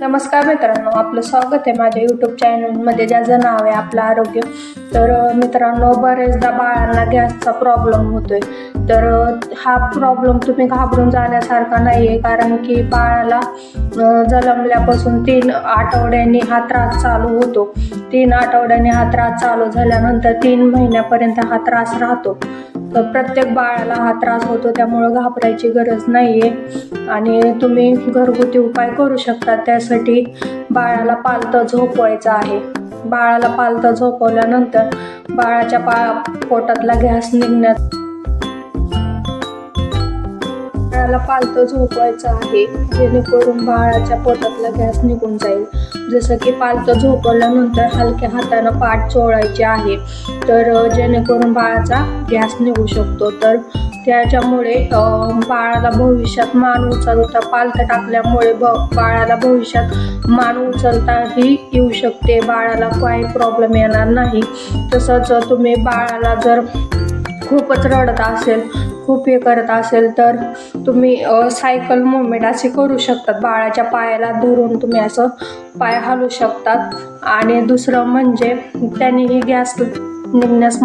नमस्कार मित्रांनो आपलं स्वागत आहे माझ्या यूट्यूब चॅनलमध्ये ज्याचं नाव आहे आपलं आरोग्य. तर मित्रांनो बरेचदा बाळांना गॅसचा प्रॉब्लेम होतोय. तर हा प्रॉब्लेम तुम्ही घाबरून जाण्यासारखा नाही आहे कारण की बाळाला जन्मल्यापासून तीन आठवड्यांनी हा त्रास चालू होतो. तीन आठवड्यांनी हा त्रास चालू झाल्यानंतर तीन महिन्यापर्यंत हा त्रास राहतो. प्रत्येक बाळाला हा त्रास होतो त्यामुळं घाबरायची गरज नाही आहे आणि तुम्ही घरगुती उपाय करू शकता त्यासाठी बाळाला पालतं झोपवायचं आहे. बाळाला पालतं झोपवल्यानंतर बाळाच्या पा पोटातला गॅस निघण्यात बाळाला पालतं झोपवायचं आहे. जेणेकरून बाळाच्या पोटातला गॅस निघून जाईल. जसं की पालतं झोपवल्यानंतर हलक्या हातानं पाठ चोळायचे आहे. तर जेणेकरून बाळाचा गॅस निघू शकतो. तर त्याच्यामुळे बाळाला भविष्यात मान उचलता पालतं टाकल्यामुळे ब बाळाला भविष्यात मान उचलताही येऊ शकते. बाळाला काही प्रॉब्लेम येणार नाही. तसंच तुम्ही बाळाला जर खूपच रडत असेल खूप हे करत असेल तर तुम्ही सायकल मुवमेंट असे करू शकतात. बाळाच्या पायाला धरून तुम्ही असं पाय हलवू शकतात. आणि दुसरं म्हणजे त्यानेही गॅस निघण्यास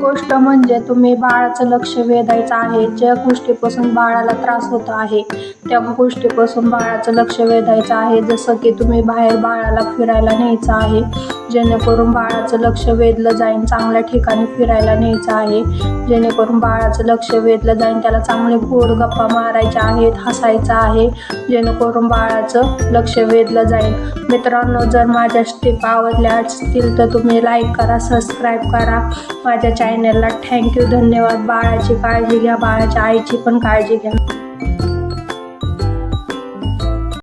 गोष्ट म्हणजे तुम्ही बाळाचं लक्ष वेधायचं आहे. ज्या गोष्टीपासून बाळाला त्रास होत आहे त्या गोष्टीपासून बाळाचं लक्ष वेधायचं आहे. जसं की तुम्ही बाहेर बाळाला फिरायला न्यायचं आहे. जेणेकरून बाळाचं लक्ष वेधलं जाईल चांगल्या ठिकाणी फिरायला न्यायचं आहे. जेणेकरून बाळाचं लक्ष वेधलं जाईल त्याला चांगले गोड गप्पा मारायच्या आहेत हसायचं आहे. जेणेकरून बाळाचं लक्ष वेधलं जाईल मित्रांनो जर माझ्या स्टेप आवडल्या असतील तर तुम्ही लाईक करा सबस्क्राईब करा. माझ्या चॅनलला थँक्यू धन्यवाद. बाळाची काळजी घ्या बाळाच्या आईची पण काळजी घ्या.